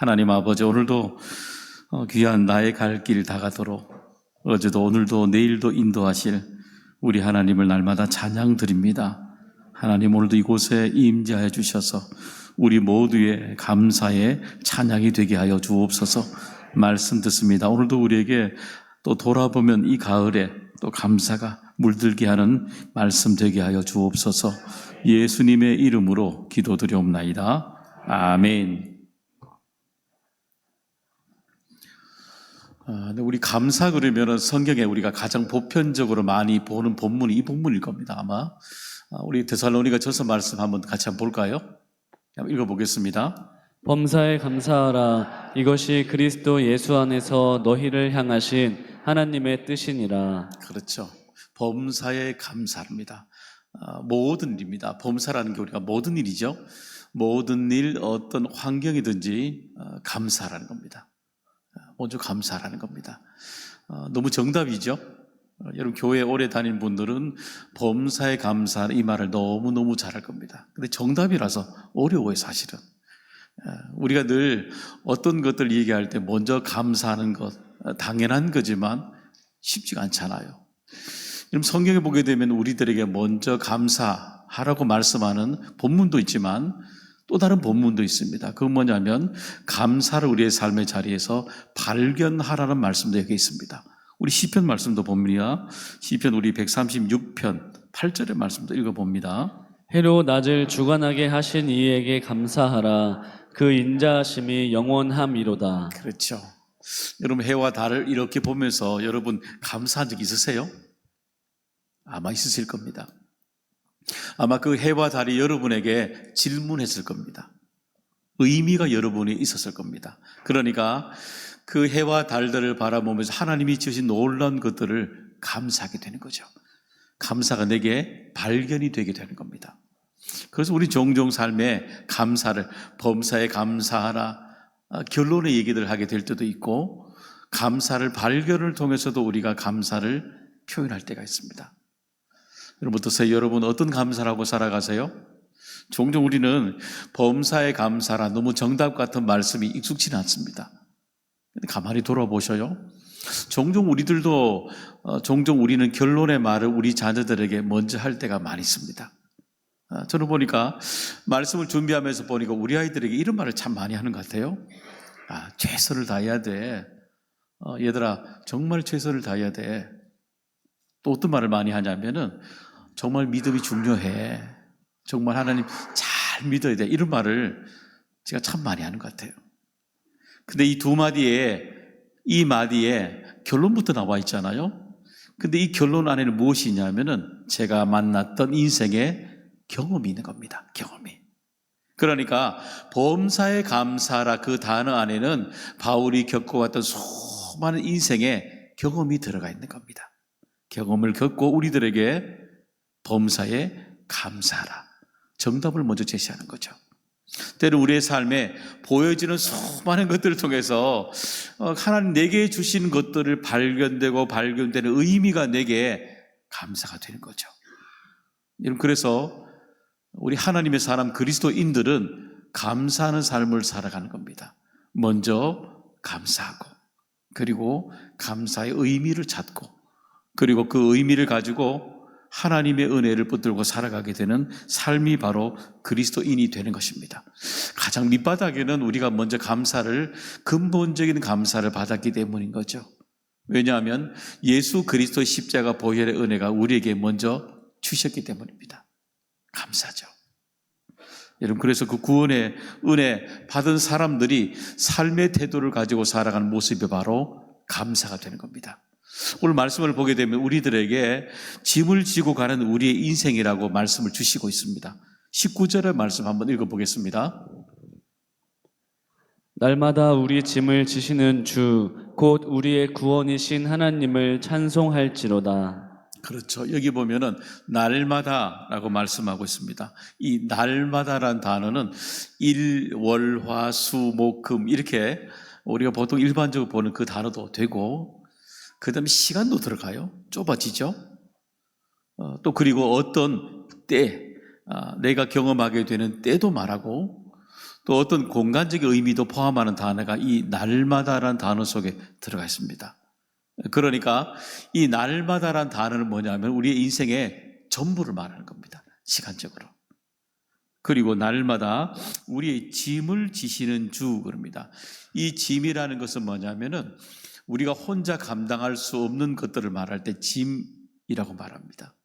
하나님 아버지 오늘도 어, 귀한 나의 갈 길 다가도록 어제도 오늘도 내일도 인도하실 우리 하나님을 날마다 찬양 드립니다. 하나님 오늘도 이곳에 임재하여 주셔서 우리 모두의 감사의 찬양이 되게 하여 주옵소서 말씀 듣습니다. 오늘도 우리에게 또 돌아보면 이 가을에 또 감사가 물들게 하는 말씀 되게 하여 주옵소서 예수님의 이름으로 기도드리옵나이다. 아멘. 아, 근데 우리 감사 그러면은 성경에 우리가 가장 보편적으로 많이 보는 본문이 이 본문일 겁니다. 아마 아, 우리 데살로니가 전서 말씀 한번 같이 한번 볼까요? 한번 읽어보겠습니다. 범사에 감사하라 이것이 그리스도 예수 안에서 너희를 향하신 하나님의 뜻이니라 그렇죠. 범사에 감사합니다. 아, 모든 일입니다. 범사라는 게 우리가 모든 일이죠. 모든 일, 어떤 환경이든지 어, 감사라는 겁니다. 아, 먼저 감사라는 겁니다. 어, 너무 정답이죠. 어, 여러분 교회 오래 다닌 분들은 범사에 감사 이 말을 너무 너무 잘할 겁니다. 근데 정답이라서 어려워요 사실은. 어, 우리가 늘 어떤 것들 얘기할 때 먼저 감사하는 것 어, 당연한 거지만 쉽지가 않잖아요. 여러분 성경에 보게 되면 우리들에게 먼저 감사하라고 말씀하는 본문도 있지만 또 다른 본문도 있습니다. 그건 뭐냐면 감사를 우리의 삶의 자리에서 발견하라는 말씀도 여기 있습니다. 우리 시편 말씀도 봅니다. 시편 우리 136편 8절의 말씀도 읽어 봅니다. 해로 낮을 주관하게 하신 이에게 감사하라 그 인자하심이 영원함이로다 그렇죠. 여러분 해와 달을 이렇게 보면서 여러분 감사한 적 있으세요? 아마 있으실 겁니다. 아마 그 해와 달이 여러분에게 질문했을 겁니다. 의미가 여러분이 있었을 겁니다. 그러니까 그 해와 달들을 바라보면서 하나님이 지으신 놀라운 것들을 감사하게 되는 거죠. 감사가 내게 발견이 되게 되는 겁니다. 그래서 우리 종종 삶에 감사를 범사에 감사하라 아, 결론의 얘기들 하게 될 때도 있고 감사를 발견을 통해서도 우리가 감사를 표현할 때가 있습니다. 여러분? 여러분 어떤 감사라고 살아가세요? 종종 우리는 범사에 감사라 너무 정답 같은 말씀이 익숙치는 않습니다. 근데 가만히 돌아보셔요. 종종 우리들도 어, 종종 우리는 결론의 말을 우리 자녀들에게 먼저 할 때가 많이 있습니다. 아, 저는 보니까 말씀을 준비하면서 보니까 우리 아이들에게 이런 말을 참 많이 하는 것 같아요. 아, 최선을 다해야 돼. 어, 얘들아, 정말 최선을 다해야 돼. 또 어떤 말을 많이 하냐면은 정말 믿음이 중요해. 정말 하나님 잘 믿어야 돼. 이런 말을 제가 참 많이 하는 것 같아요. 근데 이 두 마디에, 이 마디에 결론부터 나와 있잖아요. 근데 이 결론 안에는 무엇이 있냐면은 제가 만났던 인생의 경험이 있는 겁니다. 경험이. 그러니까 범사에 감사라 그 단어 안에는 바울이 겪어왔던 수많은 인생의 경험이 들어가 있는 겁니다. 경험을 겪고 우리들에게 범사에 감사하라. 정답을 먼저 제시하는 거죠. 때로 우리의 삶에 보여지는 수많은 것들을 통해서 어, 하나님 내게 주신 것들을 발견되고 발견되는 의미가 내게 감사가 되는 거죠. 여러분 그래서 우리 하나님의 사람 그리스도인들은 감사하는 삶을 살아가는 겁니다. 먼저 감사하고 그리고 감사의 의미를 찾고 그리고 그 의미를 가지고 하나님의 은혜를 붙들고 살아가게 되는 삶이 바로 그리스도인이 되는 것입니다. 가장 밑바닥에는 우리가 먼저 감사를 근본적인 감사를 받았기 때문인 거죠. 왜냐하면 예수 그리스도 십자가 보혈의 은혜가 우리에게 먼저 주셨기 때문입니다. 감사죠. 여러분, 그래서 그 구원의 은혜 받은 사람들이 삶의 태도를 가지고 살아가는 모습이 바로 감사가 되는 겁니다. 오늘 말씀을 보게 되면 우리들에게 짐을 지고 가는 우리의 인생이라고 말씀을 주시고 있습니다. 19절의 말씀 한번 읽어보겠습니다. 날마다 우리 짐을 지시는 주 곧 우리의 구원이신 하나님을 찬송할지로다 그렇죠. 여기 보면은 날마다라고 말씀하고 있습니다. 이 날마다란 단어는 일, 월, 화, 수, 목, 금 이렇게 우리가 보통 일반적으로 보는 그 단어도 되고 그 다음에 시간도 들어가요. 좁아지죠. 어, 또 그리고 어떤 때, 아, 내가 경험하게 되는 때도 말하고 또 어떤 공간적인 의미도 포함하는 단어가 이 날마다라는 단어 속에 들어가 있습니다. 그러니까 이 날마다라는 단어는 뭐냐면 우리의 인생의 전부를 말하는 겁니다. 시간적으로. 그리고 날마다 우리의 짐을 지시는 주 그럽니다. 이 짐이라는 것은 뭐냐면은 우리가 혼자 감당할 수 없는 것들을 말할 때 짐이라고 말합니다.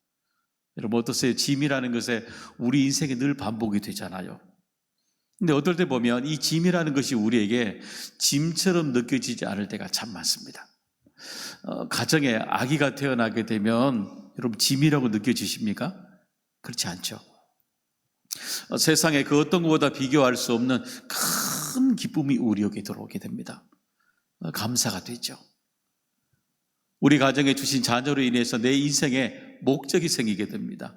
여러분 어떠세요? 짐이라는 것에 우리 인생에 늘 반복이 되잖아요. 근데 어떨 때 보면 이 짐이라는 것이 우리에게 짐처럼 느껴지지 않을 때가 참 많습니다. 어, 가정에 아기가 태어나게 되면 여러분 짐이라고 느껴지십니까? 그렇지 않죠. 어, 세상에 그 어떤 것보다 비교할 수 없는 큰 기쁨이 우리에게 들어오게 됩니다. 어, 감사가 되죠. 우리 가정에 주신 자녀로 인해서 내 인생에 목적이 생기게 됩니다.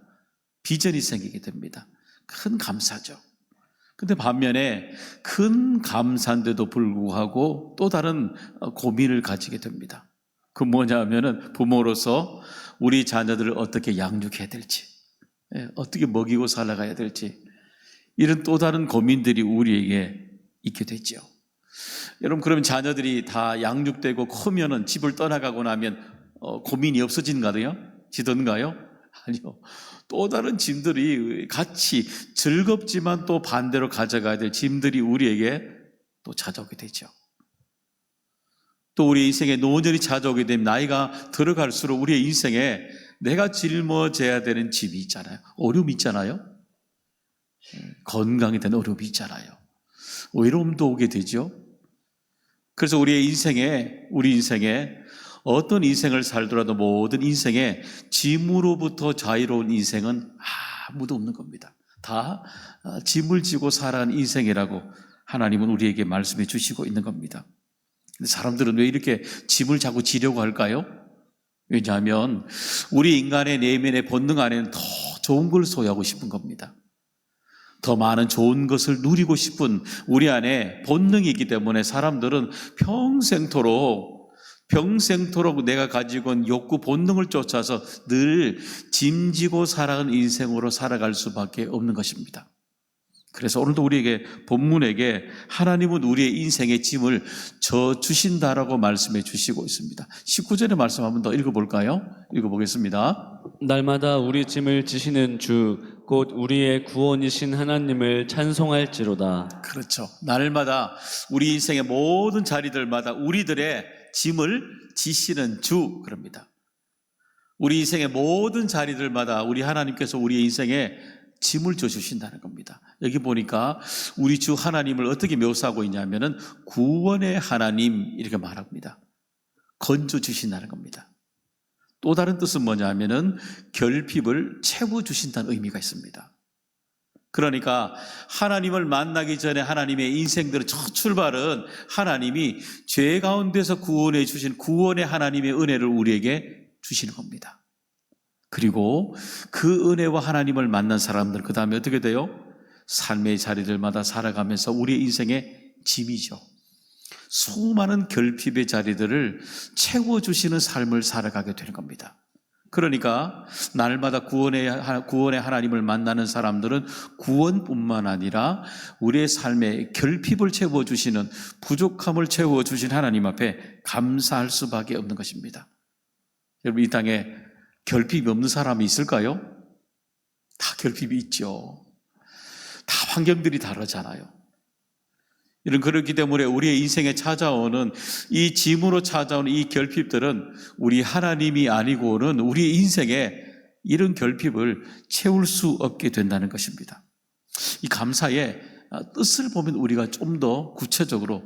비전이 생기게 됩니다. 큰 감사죠. 근데 반면에 큰 감사인데도 불구하고 또 다른 어, 고민을 가지게 됩니다. 그 뭐냐 하면은 부모로서 우리 자녀들을 어떻게 양육해야 될지, 예, 어떻게 먹이고 살아가야 될지, 이런 또 다른 고민들이 우리에게 있게 되죠. 여러분, 그러면 자녀들이 다 양육되고 크면은 집을 떠나가고 나면 어, 고민이 없어진가요? 지던가요? 아니요. 또 다른 짐들이 같이 즐겁지만 또 반대로 가져가야 될 짐들이 우리에게 또 찾아오게 되죠. 또 우리 인생에 노년이 찾아오게 되면 나이가 들어갈수록 우리의 인생에 내가 짊어져야 되는 짐이 있잖아요. 어려움이 있잖아요. 건강에 대한 어려움이 있잖아요. 외로움도 오게 되죠. 그래서 우리의 인생에, 우리 인생에 어떤 인생을 살더라도 모든 인생에 짐으로부터 자유로운 인생은 아무도 없는 겁니다. 다 어, 짐을 지고 살아가는 인생이라고 하나님은 우리에게 말씀해 주시고 있는 겁니다. 사람들은 왜 이렇게 짐을 자꾸 지려고 할까요? 왜냐하면 우리 인간의 내면의 본능 안에는 더 좋은 걸 소유하고 싶은 겁니다. 더 많은 좋은 것을 누리고 싶은 우리 안에 본능이 있기 때문에 사람들은 평생토록 평생토록 내가 가지고 온 욕구 본능을 쫓아서 늘 짐지고 살아가는 인생으로 살아갈 수밖에 없는 것입니다. 그래서 오늘도 우리에게 본문에게 하나님은 우리의 인생의 짐을 져 주신다라고 말씀해 주시고 있습니다. 19절의 말씀 한번 더 읽어 볼까요? 읽어 보겠습니다. 날마다 우리 짐을 지시는 주 곧 우리의 구원이신 하나님을 찬송할지로다. 그렇죠. 날마다 우리 인생의 모든 자리들마다 우리들의 짐을 지시는 주 그럽니다. 우리 인생의 모든 자리들마다 우리 하나님께서 우리의 인생에 짐을 져 주신다는 겁니다. 여기 보니까 우리 주 하나님을 어떻게 묘사하고 있냐면은 구원의 하나님 이렇게 말합니다. 건져 주신다는 겁니다. 또 다른 뜻은 뭐냐면은 결핍을 채워 주신다는 의미가 있습니다. 그러니까 하나님을 만나기 전에 하나님의 인생들의 첫 출발은 하나님이 죄 가운데서 구원해 주신 구원의 하나님의 은혜를 우리에게 주시는 겁니다. 그리고 그 은혜와 하나님을 만난 사람들 그 다음에 어떻게 돼요? 삶의 자리들마다 살아가면서 우리의 인생의 짐이죠. 수많은 결핍의 자리들을 채워주시는 삶을 살아가게 되는 겁니다. 그러니까 날마다 구원의, 구원의 하나님을 만나는 사람들은 구원뿐만 아니라 우리의 삶의 결핍을 채워주시는 부족함을 채워주신 하나님 앞에 감사할 수밖에 없는 것입니다. 여러분, 이 땅에 결핍이 없는 사람이 있을까요? 다 결핍이 있죠. 다 환경들이 다르잖아요. 이런 그렇기 때문에 우리의 인생에 찾아오는 이 짐으로 찾아오는 이 결핍들은 우리 하나님이 아니고는 우리의 인생에 이런 결핍을 채울 수 없게 된다는 것입니다. 이 감사의 뜻을 보면 우리가 좀 더 구체적으로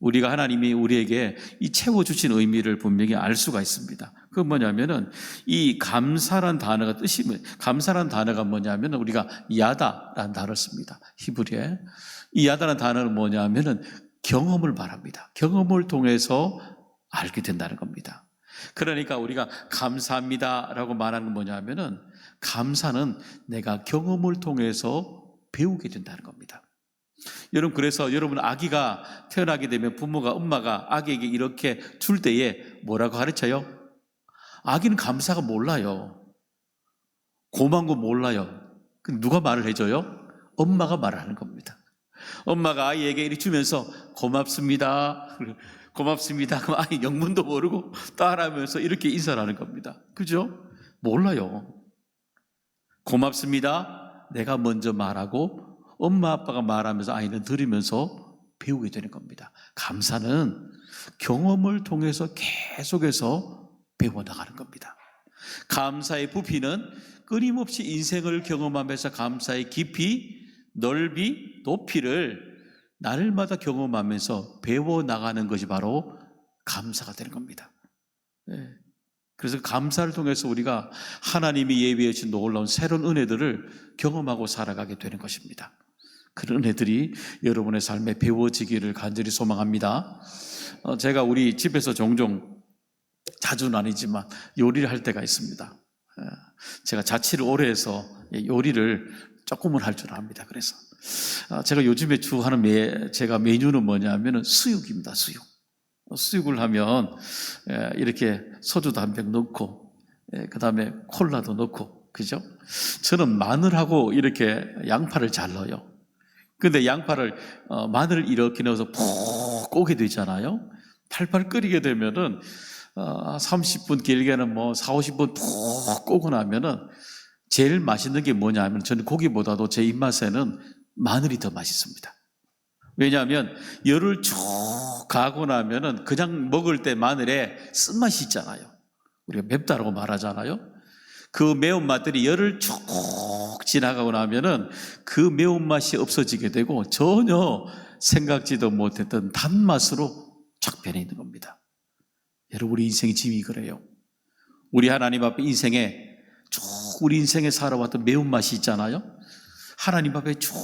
우리가 하나님이 우리에게 이 채워주신 의미를 분명히 알 수가 있습니다. 그건 뭐냐면은 이 감사란 단어가 뜻이 뭐, 감사란 단어가 뭐냐면 우리가 야다라는 단어를 씁니다. 히브리에. 이 야다라는 단어는 뭐냐면은 경험을 말합니다. 경험을 통해서 알게 된다는 겁니다. 그러니까 우리가 감사합니다라고 말하는 건 뭐냐면은 감사는 내가 경험을 통해서 배우게 된다는 겁니다. 여러분 그래서 여러분 아기가 태어나게 되면 부모가 엄마가 아기에게 이렇게 줄 때에 뭐라고 가르쳐요? 아기는 감사가 몰라요. 고마운 거 몰라요. 누가 말을 해줘요? 엄마가 말을 하는 겁니다. 엄마가 아이에게 이렇게 주면서 고맙습니다. 고맙습니다. 그럼 아이 영문도 모르고 따라하면서 이렇게 인사를 하는 겁니다. 그죠? 몰라요. 고맙습니다. 내가 먼저 말하고 엄마 아빠가 말하면서 아이는 들으면서 배우게 되는 겁니다. 감사는 경험을 통해서 계속해서 배워나가는 겁니다. 감사의 부피는 끊임없이 인생을 경험하면서 감사의 깊이, 넓이, 높이를 날마다 경험하면서 배워나가는 것이 바로 감사가 되는 겁니다. 예. 그래서 감사를 통해서 우리가 하나님이 예비해 주신 놀라운 새로운 은혜들을 경험하고 살아가게 되는 것입니다. 그런 은혜들이 여러분의 삶에 배워지기를 간절히 소망합니다. 어, 제가 우리 집에서 종종 자주는 아니지만 요리를 할 때가 있습니다. 어, 제가 자취를 오래 해서 요리를 조금은 할 줄 압니다. 그래서 어, 제가 요즘에 주 하는 메, 제가 메뉴는 뭐냐면은 수육입니다. 수육. 어, 수육을 하면 에, 이렇게 소주도 한 병 넣고 그 다음에 콜라도 넣고 그죠? 저는 마늘하고 이렇게 양파를 잘 넣어요. 근데 양파를 어, 마늘을 이렇게 넣어서 푹 꼬게 되잖아요. 팔팔 끓이게 되면은 어, 30분 길게는 뭐 4, 50분 푹 꼬고 나면은 제일 맛있는 게 뭐냐 하면 저는 고기보다도 제 입맛에는 마늘이 더 맛있습니다. 왜냐하면 열을 쭉 가고 나면은 그냥 먹을 때 마늘에 쓴맛이 있잖아요. 우리가 맵다라고 말하잖아요. 그 매운맛들이 열을 쭉 지나가고 나면은 그 매운맛이 없어지게 되고 전혀 생각지도 못했던 단맛으로 쫙 변해 있는 겁니다. 여러분, 우리 인생의 짐이 그래요. 우리 하나님 앞에 인생에 쭉 우리 인생에 살아왔던 매운맛이 있잖아요. 하나님 앞에 쭉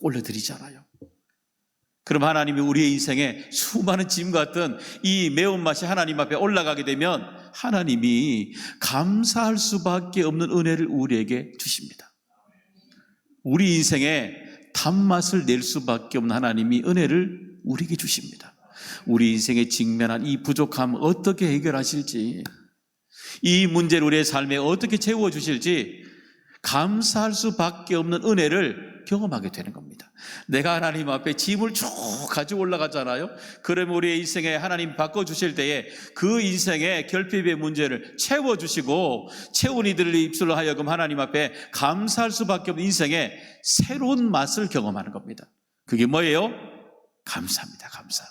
올려드리잖아요. 그럼 하나님이 우리의 인생에 수많은 짐 같은 이 매운맛이 하나님 앞에 올라가게 되면 하나님이 감사할 수밖에 없는 은혜를 우리에게 주십니다. 우리 인생에 단맛을 낼 수밖에 없는 하나님이 은혜를 우리에게 주십니다. 우리 인생에 직면한 이 부족함 어떻게 해결하실지, 이 문제를 우리의 삶에 어떻게 채워 주실지 감사할 수밖에 없는 은혜를 경험하게 되는 겁니다. 내가 하나님 앞에 짐을 쭉 가지고 올라가잖아요. 그러면 우리의 인생에 하나님 바꿔주실 때에 그 인생의 결핍의 문제를 채워주시고 채운 이들의 입술로 하여금 하나님 앞에 감사할 수밖에 없는 인생의 새로운 맛을 경험하는 겁니다. 그게 뭐예요? 감사입니다. 감사.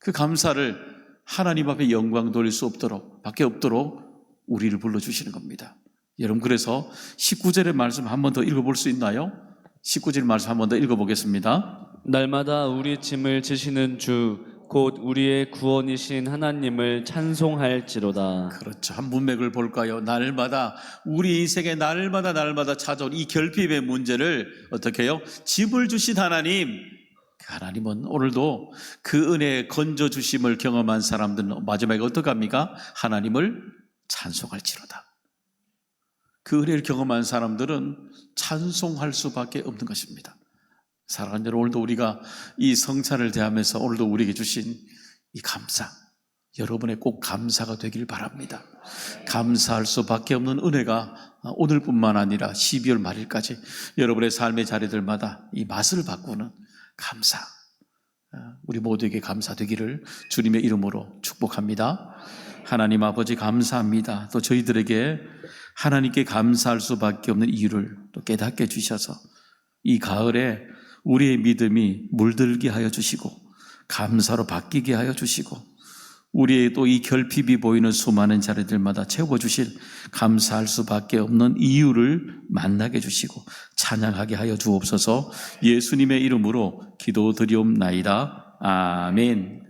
그 감사를 하나님 앞에 영광 돌릴 수 없도록 밖에 없도록 우리를 불러주시는 겁니다. 여러분 그래서 19절의 말씀 한 번 더 읽어볼 수 있나요? 19절 말씀 한 번 더 읽어보겠습니다. 날마다 우리 짐을 지시는 주 곧 우리의 구원이신 하나님을 찬송할지로다. 그렇죠. 한 문맥을 볼까요? 날마다 우리 인생에 날마다 날마다 찾아온 이 결핍의 문제를 어떻게 해요? 집을 주신 하나님 그 하나님은 오늘도 그 은혜의 건져 주심을 경험한 사람들은 마지막에 어떡합니까? 하나님을 찬송할지로다. 그 은혜를 경험한 사람들은 찬송할 수밖에 없는 것입니다. 사랑하는 여러분, 오늘도 우리가 이 성찬을 대하면서 오늘도 우리에게 주신 이 감사, 여러분의 꼭 감사가 되길 바랍니다. 감사할 수밖에 없는 은혜가 오늘뿐만 아니라 12월 말일까지 여러분의 삶의 자리들마다 이 맛을 바꾸는 감사, 우리 모두에게 감사되기를 주님의 이름으로 축복합니다. 하나님 아버지 감사합니다. 또 저희들에게 하나님께 감사할 수밖에 없는 이유를 또 깨닫게 주셔서 이 가을에 우리의 믿음이 물들게 하여 주시고 감사로 바뀌게 하여 주시고 우리의 또 이 결핍이 보이는 수많은 자리들마다 채워 주실 감사할 수밖에 없는 이유를 만나게 주시고 찬양하게 하여 주옵소서 예수님의 이름으로 기도드리옵나이다. 아멘.